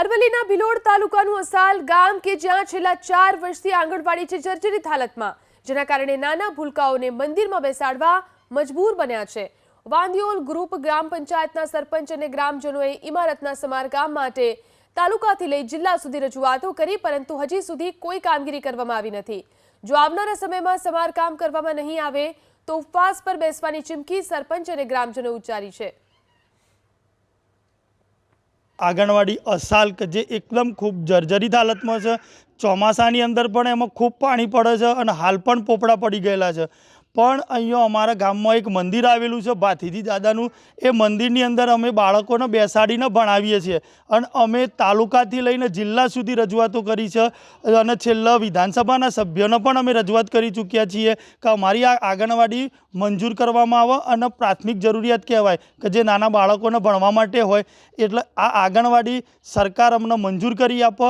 અરવલ્લીના ભિલોડ તાલુકાનું અસાલ ગામ કે જ્યાં છેલ્લા ચાર વર્ષથી આંગણવાડી છે જર્જરિત હાલતમાં, જેના કારણે નાના ભૂલકાઓને મંદિરમાં બેસાડવા મજબૂર બન્યા છે. વાંદિયોલ ગ્રુપ ગ્રામ પંચાયતના સરપંચ અને ગ્રામજનોએ ઇમારતના સમારકામ માટે તાલુકાથી લઈ જિલ્લા સુધી રજૂઆતો કરી, પરંતુ હજી સુધી કોઈ કામગીરી કરવામાં આવી નથી. જો આવનારા સમયમાં સમારકામ કરવામાં નહીં આવે, તો ઉપવાસ પર બેસવાની ચીમકી સરપંચ અને ગ્રામજનો ઉચ્ચારી છે. આંગણવાડી અસાલ કે જે એકદમ ખૂબ જર્જરિત હાલતમાં છે. ચોમાસાની અંદર પણ એમાં ખૂબ પાણી પડે છે અને હાલ પણ પોપડા પડી ગયેલા છે. પણ અહીંયા અમારા ગામમાં એક મંદિર આવેલું છે, ભાથીજી દાદાનું. એ મંદિરની અંદર અમે બાળકોને બેસાડીને ભણાવીએ છીએ. અને અમે તાલુકાથી લઈને જિલ્લા સુધી રજૂઆતો કરી છે. અને છેલ્લા વિધાનસભાના સભ્યોને પણ અમે રજૂઆત કરી ચૂક્યા છીએ કે અમારી આ આંગણવાડી મંજૂર કરવામાં આવે અને પ્રાથમિક જરૂરિયાત કહેવાય કે જે નાના બાળકોને ભણવા માટે હોય. એટલે આ આંગણવાડી સરકાર અમને મંજૂર કરી આપે.